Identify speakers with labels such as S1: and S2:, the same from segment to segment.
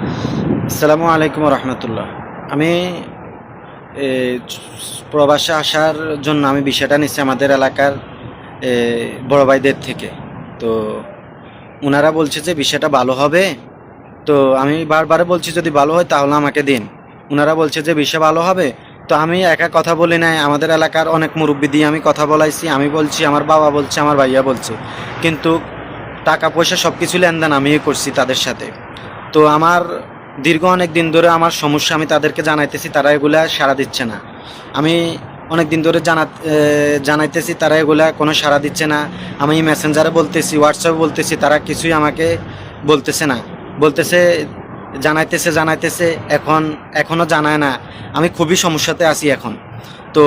S1: আসসালামু আলাইকুম রহমতুল্লাহ। আমি প্রবাসে আসার জন্য আমি বিষয়টা নিচ্ছি আমাদের এলাকার বড় ভাইদের থেকে। তো ওনারা বলছে যে বিষয়টা ভালো হবে। তো আমি বারবার বলছি, যদি ভালো হয় তাহলে আমাকে দিন। ওনারা বলছে যে বিষয় ভালো হবে। তো আমি একা কথা বলি নাই। আমাদের এলাকার অনেক মুরব্বী দিয়ে আমি কথা বলাইছি। আমি বলছি, আমার বাবা বলছে, আমার ভাইয়া বলছে। কিন্তু টাকা পয়সা সব কিছু লেনদেন আমিই করছি তাদের সাথে। তো আমার দীর্ঘ অনেক দিন ধরে আমার সমস্যা, আমি তাদেরকে জানাইতেছি, তারা এগুলা সাড়া দিচ্ছে না। আমি অনেক দিন ধরে জানা জানাইতেছি, তারা এগুলা কোনো সাড়া দিচ্ছে না। আমি মেসেঞ্জারে বলতেছি, হোয়াটসঅ্যাপে বলতেছি, তারা কিছুই আমাকে বলতেছে না। বলতেছে, জানাইতেছে জানাইতেছে, এখন এখনও জানায় না। আমি খুবই সমস্যাতে আছি এখন। তো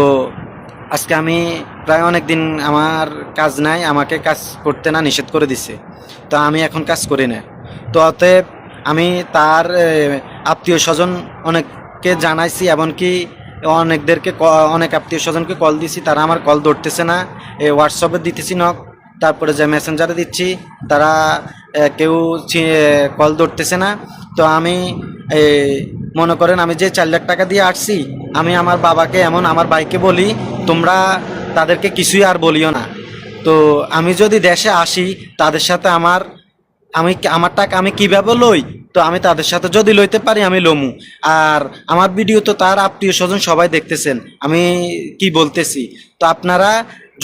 S1: আজকে আমি প্রায় অনেক দিন আমার কাজ নাই, আমাকে কাজ করতে না, নিষেধ করে দিছে। তো আমি এখন কাজ করি না। তো অতএব আমি তার আত্মীয় স্বজন অনেককে জানাইছি, এমনকি অনেকদেরকে অনেক আত্মীয় স্বজনকে কল দিছি, তারা আমার কল ধরতেছে না। এ হোয়াটসঅ্যাপে দিতেছি নক তারপরে যে মেসেঞ্জারে দিচ্ছি, তারা কেউ কল ধরতেছে না। তো আমি মনে করেন আমি যে চার লাখ টাকা দিয়ে আসছি, আমি আমার বাবাকে এমন আমার ভাইকে বলি, তোমরা তাদেরকে কিছুই আর বলিও না। তো আমি যদি দেশে আসি, তাদের সাথে আমার আমি আমার টাকা আমি কীভাবে লই? তো আমি তাদের সাথে যদি লইতে পারি, আমি লমু। আর আমার ভিডিও তো তার আত্মীয় স্বজন সবাই দেখতেছেন। আমি কি বলতেছি? তো আপনারা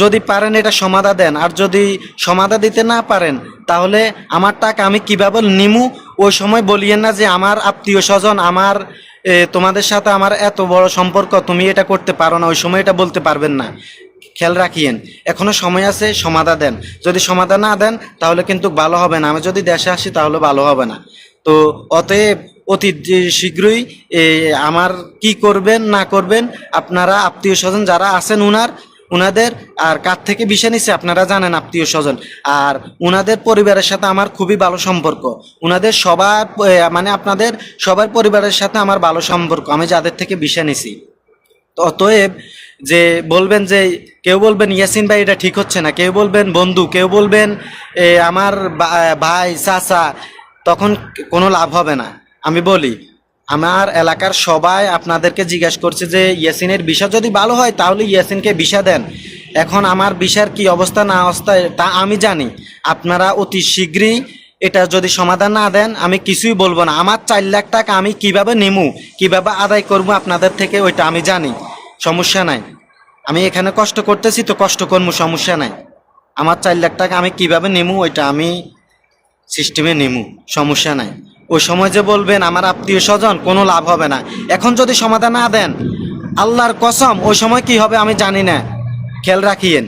S1: যদি পারেন এটা সমাধা দেন। আর যদি সমাধা দিতে না পারেন, তাহলে আমার টাকা আমি কীভাবে নিমু? ওই সময় বলিয়েন না যে আমার আত্মীয় স্বজন, আমার তোমাদের সাথে আমার এত বড় সম্পর্ক, তুমি এটা করতে পারো না। ওই সময় এটা বলতে পারবেন না। খেয়াল রাখিয়েন। এখনও সময় আছে, সমাধা দেন। যদি সমাধা না দেন, তাহলে কিন্তু ভালো হবে না। আমি যদি দেশে আসি, তাহলে ভালো হবে না। তো অতএব অতি শীঘ্রই আমার কি করবেন, না করবেন, আপনারা আত্মীয় স্বজন যারা আছেন উনার, উনাদের, আর কার থেকে বিষয় নিচ্ছে আপনারা জানেন আত্মীয় স্বজন। আর উনাদের পরিবারের সাথে আমার খুবই ভালো সম্পর্ক। উনাদের সবার মানে আপনাদের সবার পরিবারের সাথে আমার ভালো সম্পর্ক। আমি যাদের থেকে বিষয় নিছি। অতএব যে বলবেন যে কেউ বলবেন, ইয়াসিন ভাই, এটা ঠিক হচ্ছে না। কেউ বলবেন, বন্ধু। কেউ বলবেন আমার ভাই, চাচা। তখন কোনো লাভ হবে না। আমি বলি, আমার এলাকার সবাই আপনাদেরকে জিজ্ঞাসা করছে যে, ইয়াসিনের বিষয় যদি ভালো হয়, তাহলে ইয়াসিনকে বিষা দেন। এখন আমার বিষার কি অবস্থা, না অবস্থা, তা আমি জানি। আপনারা অতি শীঘ্রই এটা যদি সমাধান না দেন, আমি কিছুই বলব না। আমার চার লাখ টাকা আমি কীভাবে নেমু, কীভাবে আদায় করব আপনাদের থেকে, ওইটা আমি জানি। সমস্যা নাই। আমি এখানে কষ্ট করতেছি তো কষ্ট করব সমস্যা নাই। আমার চার লাখ টাকা আমি কীভাবে নেমু, ওইটা আমি সিস্টেমে নেমু, সমস্যা নাই। ওই সময় যে বলবেন, আমার আত্মীয় স্বজন, কোনো লাভ হবে না। এখন যদি সমাধান না দেন, আল্লাহর কসম, ওই সময় কি হবে আমি জানি না। খেয়াল রাখিয়েন।